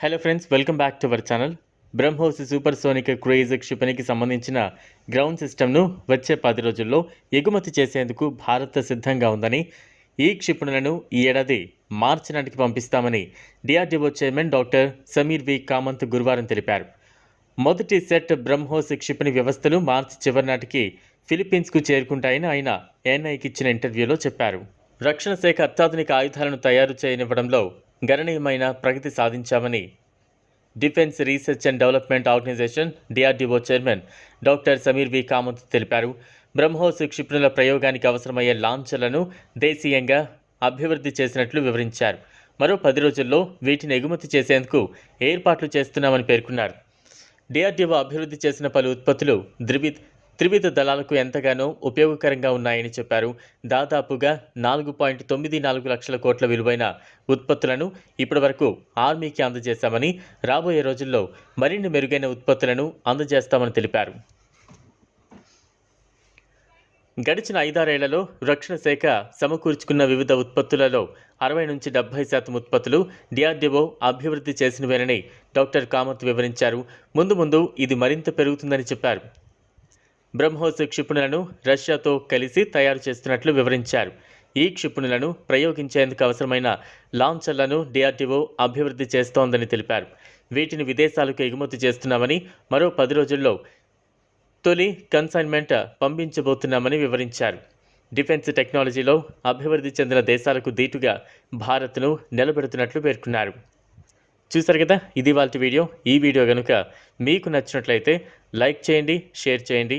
Hello friends welcome back to our channel BrahMos supersonic cruise క్షిపణికి సంబంధించిన ground సిస్టమ్ను వచ్చే పది రోజుల్లో ఎగుమతి చేసేందుకు భారత్ సిద్ధంగా ఉందని ఈ క్షిపణులను ఈ ఏడాది మార్చి నాటికి పంపిస్తామని DRDO chairman doctor Sameer V Kamat గురువారం తెలిపారు. మొదటి సెట్ బ్రహ్మోస్ క్షిపణి వ్యవస్థలు మార్చి చివరి నాటికి ఫిలిప్పీన్స్కు చేరుకుంటాయని ఆయన ఎన్ఐకి ఇచ్చిన ఇంటర్వ్యూలో చెప్పారు. రక్షణ శాఖ అత్యాధునిక ఆయుధాలను తయారు చేయనివ్వడంలో గణనీయమైన ప్రగతి సాధించామని defence research and development organisation DRDO chairman doctor Sameer V. Kamat తెలిపారు. బ్రహ్మోస్ క్షిపణుల ప్రయోగానికి అవసరమయ్యే లాంఛలను దేశీయంగా అభివృద్ధి చేసినట్లు వివరించారు. మరో పది రోజుల్లో వీటిని ఎగుమతి చేసేందుకు ఏర్పాట్లు చేస్తున్నామని పేర్కొన్నారు. డిఆర్డీఓ అభివృద్ధి చేసిన పలు ఉత్పత్తులు ద్రివి త్రివిధ దళాలకు ఎంతగానో ఉపయోగకరంగా ఉన్నాయని చెప్పారు. దాదాపుగా నాలుగు పాయింట్ తొమ్మిది నాలుగు లక్షల కోట్ల విలువైన ఉత్పత్తులను ఇప్పటివరకు ఆర్మీకి అందజేశామని రాబోయే రోజుల్లో మరిన్ని మెరుగైన ఉత్పత్తులను అందజేస్తామని తెలిపారు. గడిచిన ఐదారేళ్ళలో రక్షణ శాఖ సమకూర్చుకున్న వివిధ ఉత్పత్తులలో అరవై నుంచి డెబ్బై శాతం ఉత్పత్తులు డిఆర్డీఓ అభివృద్ధి చేసినవేనని డాక్టర్ కామత్ వివరించారు. ముందు ముందు ఇది మరింత పెరుగుతుందని చెప్పారు. బ్రహ్మోస్ క్షిపణులను రష్యాతో కలిసి తయారు చేస్తున్నట్లు వివరించారు. ఈ క్షిపణులను ప్రయోగించేందుకు అవసరమైన లాంచర్లను డిఆర్డీఓ అభివృద్ధి చేస్తోందని తెలిపారు. వీటిని విదేశాలకు ఎగుమతి చేస్తున్నామని మరో పది రోజుల్లో తొలి కన్సైన్మెంట్ పంపించబోతున్నామని వివరించారు. డిఫెన్స్ టెక్నాలజీలో అభివృద్ధి చెందిన దేశాలకు దీటుగా భారత్ను నిలబెడుతున్నట్లు పేర్కొన్నారు. చూసారు కదా ఇది వాళ్ళ వీడియో. ఈ వీడియో కనుక మీకు నచ్చినట్లయితే లైక్ చేయండి షేర్ చేయండి.